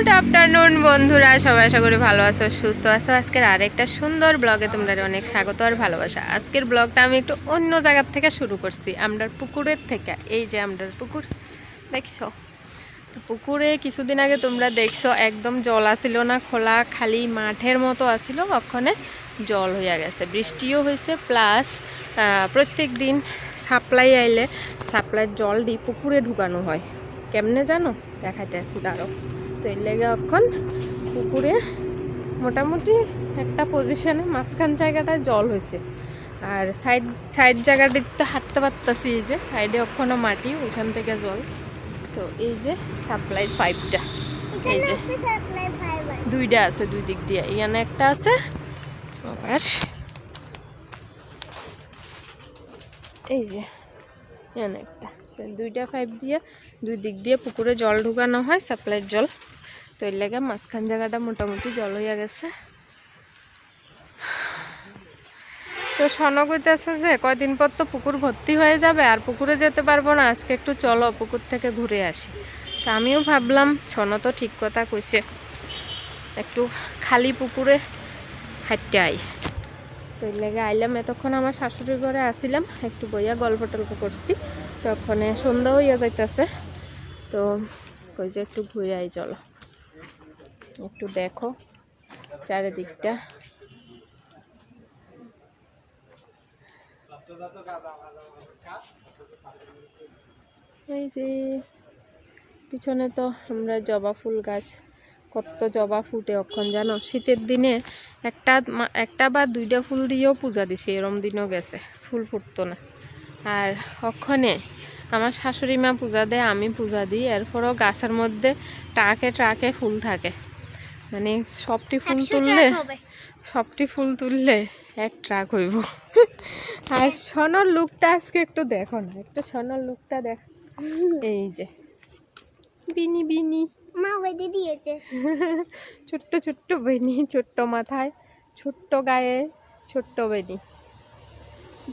Good afternoon বন্ধুরা। সবাই আশা করি ভালো আছো, সুস্থ আছো। আজকের আরেকটা সুন্দর ব্লগে তোমরা অনেক স্বাগত আর ভালোবাসা। আজকের ব্লগটা আমি একটু অন্য জায়গার থেকে শুরু করছি, আমরার পুকুরের থেকে। এই যে আমরার পুকুর, দেখছ? তো পুকুরে কিছুদিন আগে তোমরা দেখছ, একদম জল আসিল না, খোলা, খালি মাঠের মতো আসিল, ওখানে জল হইয়া গেছে। বৃষ্টিও হয়েছে প্লাস প্রত্যেক দিন সাপ্লাই আইলে সাপ্লাইয়ের জল দিয়ে পুকুরে ঢুকানো হয়। কেমনে জানো? দেখাইতে আসি দাঁড়ো তো এর লেগে এখন পুকুরে মোটামুটি একটা পজিশনে মাঝখান জায়গাটায় জল হয়েছে। আর সাইড সাইড জায়গাটা তো হাঁটতে পারতাছি এই যে সাইডে ওখানে মাটি ওইখান থেকে জল। তো এই যে সাপ্লাই পাইপটা এই যে দুইটা আছে দুই দিক দিয়ে। এখানে একটা আছে। আর এই যে এখানে একটা। দুইটা পাইপ দিয়ে দুই দিক দিয়ে পুকুরে জল ঢুকানো হয় সাপ্লাইয়ের জল। তো এর লেগে মাঝখান জায়গাটা মোটামুটি জল হইয়া গেছে। তো সনক হইতেছে যে, কয়দিন পর তো পুকুর ভর্তি হয়ে যাবে, আর পুকুরে যেতে পারব না, আজকে একটু চলো পুকুর থেকে ঘুরে আসি। তো আমিও ভাবলাম সন তো ঠিক কথা কইছে, একটু খালি পুকুরে হাঁটতে আই। তো এর লেগে আইলাম, এতক্ষণ আমার শাশুড়ির ঘরে আসিলাম, একটু বইয়া গল্প টল্প করছি। তখন সন্ধ্যা হইয়া যাইতেছে, তো কই যে একটু ঘুরে আই, চলো। একটু দেখো চারিদিকটা। এই যে পিছনে তো আমরা জবা ফুল গাছ, কত জবা ফুটে অক্ষণ জানো? শীতের দিনে একটা একটা বা দুইটা ফুল দিয়েও পূজা দিছি, এরম দিনও গেছে, ফুল ফুটতো না। আর অক্ষণে আমার শাশুড়ি মা পূজা দেয়, আমি পূজা দিই, এরপরও গাছের মধ্যে ট্রাকে ট্রাকে ফুল থাকে। মানে সবটি ফুল তুললে সবটি ফুল তুললে এক ট্রাক হইব। আর সোনার লুকটা আজকে একটু দেখো না একটু সোনার লুকটা দেখ। এই যে বিনি বিনি। মা বেঁধে দিয়েছে। ছোট্ট ছোট্ট বেনি ছোট্ট মাথায় ছোট্ট গায়ে ছোট্ট বেনি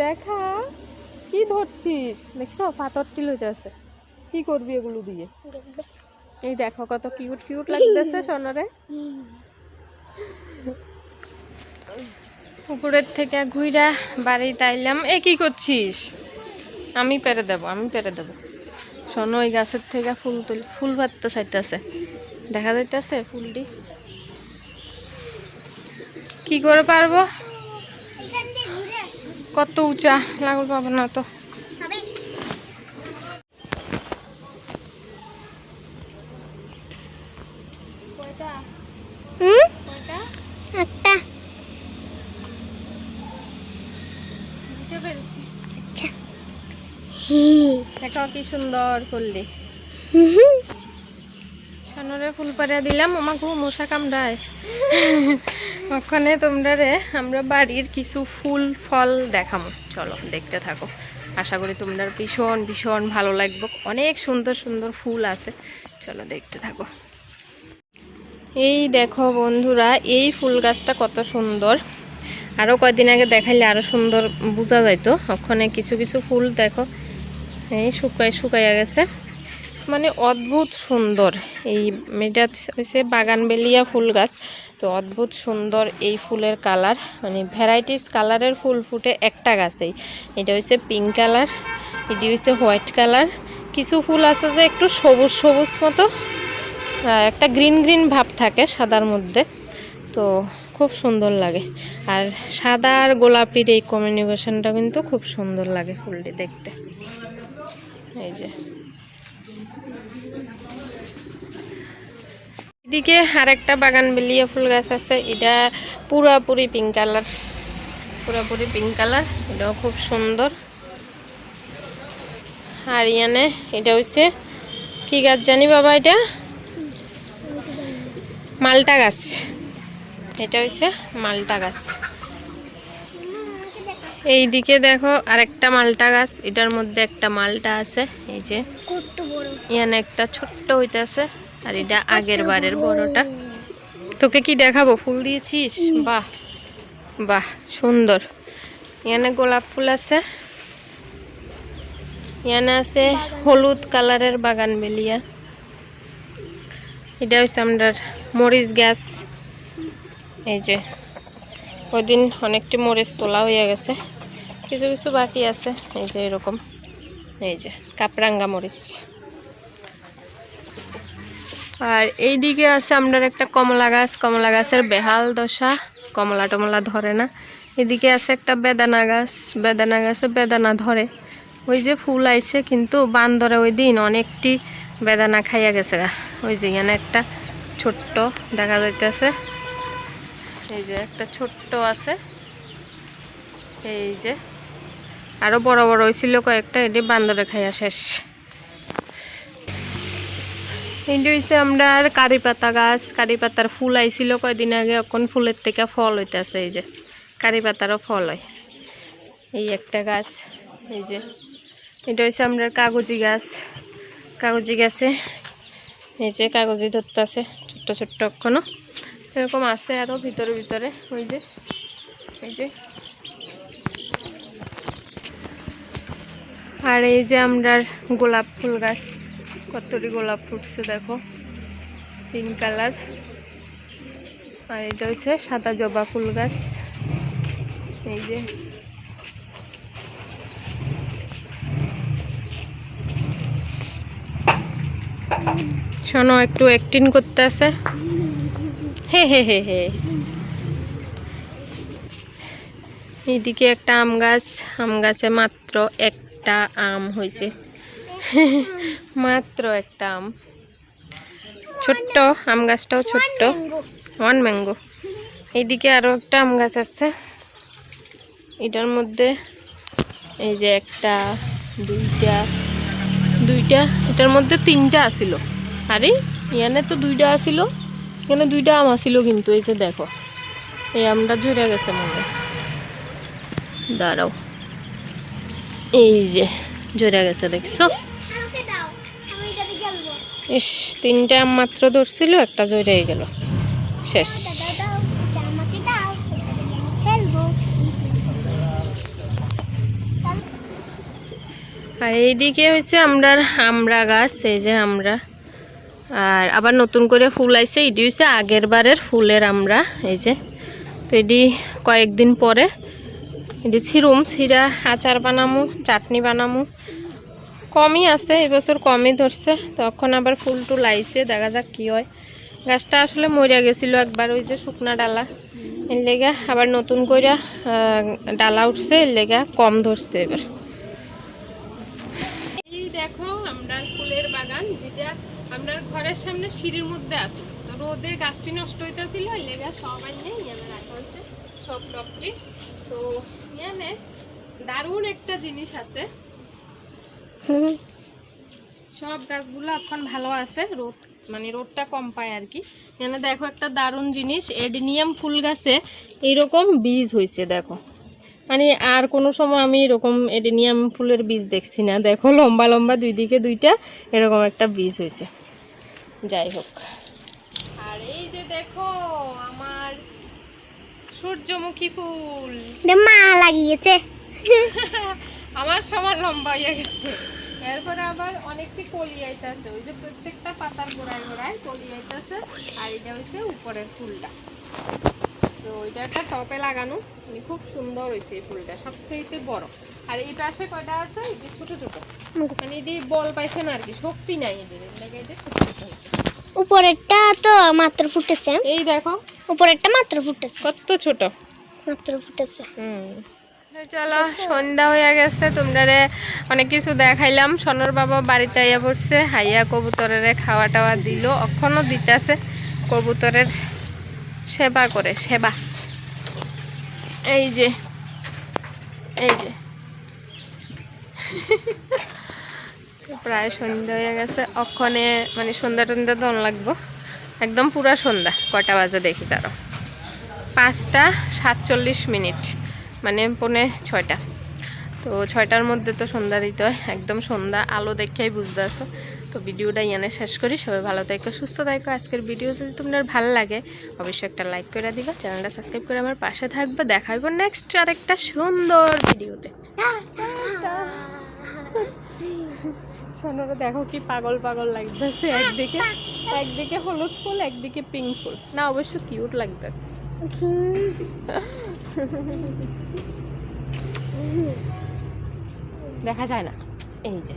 দেখা কি ধরছিস? দেখছ পাথরটি লইতেছে কি করবি এগুলো দিয়ে? দেখবে। এই দেখো কত কিউট কিউট লাগতেছে সোনারে। পুকুরের থেকে ঘুইরা বাড়ি তাইলাম এ, কি করছিস? আমি পেরে দেব, আমি পেরে দেব। শোনো, ওই গাছের থেকে ফুল তুল, ফুল ভাততে চাইতেছে। দেখা যাইতেছে ফুলটি। কি করে পারব? কত উঁচা, লাগুল পাবো না তো। কি সুন্দর করলি? সানরে ফুল পাড়া দিলাম আমাকে মশা কামড়ায়। ওখানে তোমরা রে, আমরা বাড়ির কিছু ফুল, ফল দেখামো চলো, দেখতে থাকো। আশা করি তোমরা ভীষণ ভীষণ ভালো লাগবে। অনেক সুন্দর সুন্দর ফুল আছে। চলো, দেখতে থাকো। এই দেখো বন্ধুরা, এই ফুল গাছটা কত সুন্দর। আরও কয়দিন আগে দেখাইলে আরও সুন্দর বোঝা যাইতো। ওখানে কিছু কিছু ফুল দেখো। এই শুকাই শুকাইয়া গেছে। মানে অদ্ভুত সুন্দর এই এটা হচ্ছে বাগানবেলিয়া ফুল গাছ। তো অদ্ভুত সুন্দর এই ফুলের কালার মানে ভ্যারাইটিস কালারের ফুল ফুটে একটা গাছেই। এটা হচ্ছে পিঙ্ক কালার, এটি হচ্ছে হোয়াইট কালার। কিছু ফুল আছে যে একটু সবুজ সবুজ মতো একটা গ্রিন গ্রিন ভাব থাকে সাদার মধ্যে। তো খুব সুন্দর লাগে। আর সাদা আর গোলাপির এই কমিউনিকেশনটা কিন্তু খুব সুন্দর লাগে ফুলটি দেখতে। এদিকে আর একটা বাগান বেলিয়া ফুল গাছ আছে, এটা পুরাপুরি পিঙ্ক কালার পুরাপুরি পিঙ্ক কালার এটাও খুব সুন্দর। আর ইয়ানে এটা হচ্ছে কি গাছ জানি বাবা এটা? মালটা গাছ। এটা হচ্ছে মালটা গাছ। এই দিকে দেখো আরেকটা মালটা গাছ এটার মধ্যে একটা মালটা আছে এই যে। ইয়ানে একটা ছোট্ট হইতাছে আর এটা আগের বারের বড়টা। তোকে কি দেখাবো? ফুল দিয়েছিস? বাহ বাহ সুন্দর। এখানে গোলাপ ফুল আছে। এখানে আছে হলুদ কালারের বাগান বেলিয়া। এটা হচ্ছে আমরা মরিচ গ্যাস এই যে ওই দিন অনেকটি মরিচ তোলা হয়ে গেছে। কিছু কিছু বাকি আছে। এই যে এরকম। এই যে, কাপরাঙ্গা মরিচ। আর এই দিকে আছে আপনার একটা কমলা গাছ। কমলা গাছের বেহাল দশা। কমলা টমলা ধরে না। এদিকে আছে একটা বেদানা গাছ। বেদানা গাছে বেদানা ধরে। ওই যে ফুল আইছে, কিন্তু বান্দরে ওই দিন অনেকটি বেদানা খাইয়া গেছে গা। ওই যে এখানে একটা ছোট্ট দেখা যাইতেছে। এই যে একটা ছোট্ট আছে। এই যে আরও বড় বড় হয়েছিল কয়েকটা এটি বান্দরে খাইয়া শেষ। এটি হচ্ছে আমরা কারি পাতা গাছ, কারি পাতার ফুল আইছিল কয়দিন আগে, এখন ফুলের থেকে ফল হইতেছে এই যে, কারি পাতারও ফল হয়। এই একটা গাছ, এই যে, এটা হচ্ছে আমরা কাগজি গাছ। কাগজি গাছে, এই যে কাগজি ধরতে আছে ছোট্ট ছোট্ট এখনও। এরকম আছে আরও ভিতরে ভিতরে। ওই যে, এই যে। আর এই যে আমরা গোলাপ ফুল গাছ, কতটি গোলাপ ফুটছে দেখো। Pink colour. আর এটা হচ্ছে সাদা জবা ফুল গাছ। এই যে। শোনো, একটু অ্যাক্টিং করতে আছে। হে হে হে হে। এইদিকে একটা আম গাছ, আম গাছে মাত্র একটা আম হয়েছে। মাত্র একটা আম। ছোট্ট আম গাছটাও ছোট্ট। ওয়ান ম্যাঙ্গো এইদিকে আরও একটা আম গাছ আছে। এটার মধ্যে এই যে একটা, দুইটা দুইটা, এটার মধ্যে তিনটা আসিল। আরে, ইয়ানে তো দুইটা আসিল। এখানে দুইটা আম আসিল কিন্তু, এই যে দেখো। এই আমটা ঝরে গেছে মনে দাঁড়াও। এই যে, ঝরে গেছে, দেখছ? ইস, তিনটা আম মাত্র ধরছিল, একটা ঝরে গেল। শেষ। আর এইদিকে হয়েছে আমরার আমরা গাছ, এই যে আমরা আর আবার নতুন করে ফুল আইছে এটি হচ্ছে আগের বারের ফুলের আমরা, এই যে। তো এটি কয়েকদিন পরে এটি ছিরুম ছিরা আচার বানামু, চাটনি বানামু। কমই আছে এবছর কমই ধরছে, তখন আবার ফুল টুল আইছে, দেখা যাক কী হয়। গাছটা আসলে মরিয়া গেছিল একবার, ওই যে শুকনা ডালা। এর লেগা আবার নতুন করে ডালা উঠছে, এর লেগা কম ধরছে এবার। দেখো আমরা ফুলের বাগান, যেটা আমরা ঘরের সামনে সিঁড়ির মধ্যে আছে। তো রোদে গাছটি নষ্ট হইতেছিল লেগা সবাই নেই ইয়ানে রাখা হয়েছে সব টপটি তো ইয়ানে দারুণ একটা জিনিস আছে। সব গাছগুলো এখন ভালো আছে, রোদ মানে রোদটা কম পায় আর কি। এখানে দেখো একটা দারুণ জিনিস এডিনিয়াম ফুল গাছে এইরকম বীজ হয়েছে দেখো। মানে আর কোনো সময় আমি এরকম এডেনিয়াম ফুলের বীজ দেখছি না। দেখো লম্বা লম্বা দুই দিকে দুইটা এরকম একটা বীজ হয়েছে। যাই হোক। আর এই যে দেখো আমার সূর্যমুখী ফুল। মা লাগিয়েছে। আমার সমান লম্বা হয়ে গেছে। এরপরে আবার অনেকটি কলি আইতাছে ওই যে প্রত্যেকটা পাতার গোড়ায় গোড়ায় কলি আইতাছে আর এটা হচ্ছে উপরের ফুলটা। তো ওইটা একটা টপে লাগানো। মানে খুব সুন্দর হয়েছে এই ফুলটা সবচেয়ে বড়। আর এই পাশে কয়টা আছে? এই যে ছোট ছোট। মানে এটি বল পাইছে না আর কি শক্তি নাই এদের এদের ছোট ছোট হয়েছে। উপরেরটা তো মাত্র ফুটেছে। এই দেখো। উপরেরটা মাত্র ফুটেছে। কত ছোট। মাত্র ফুটেছে। হুম। চলো সন্ধ্যা হয়ে গেছে তোমরা অনেক কিছু দেখাইলাম। সোনার বাবা বাড়িতে আইয়া পড়ছে হাইয়া কবুতরের খাওয়া টাওয়া দিল অখনও দিতেছে কবুতরের সেবা করে, সেবা। এই যে এই যে। প্রায় সন্ধ্যা হয়ে গেছে, অক্ষণে মানে সন্ধ্যা টন্ধ্যা দন লাগবো। একদম পুরা সন্ধ্যা কটা বাজে দেখি তারও। পাঁচটা সাতচল্লিশ মিনিট মানে পৌনে ছয়টা। তো ছয়টার মধ্যে তো সন্ধ্যা দিতে হয়, একদম সন্ধ্যা, আলো দেখেই বুঝতে আসো তো ভিডিওটা ইয়ানে শেষ করি। সবাই ভালো থাকো, সুস্থ থাকো। আজকের ভিডিও যদি তোমার ভালো লাগে, অবশ্যই একটা লাইক করে দিবা। চ্যানেলটা সাবস্ক্রাইব করে আমার পাশে থাকবে। দেখাবো নেক্সট আরেকটা সুন্দর ভিডিওতে। দেখো কি পাগল পাগল লাগতেছে। একদিকে একদিকে হলুদ ফুল, একদিকে পিঙ্ক ফুল। না, অবশ্য কিউট লাগতেছে। দেখা যায় না। এই যে।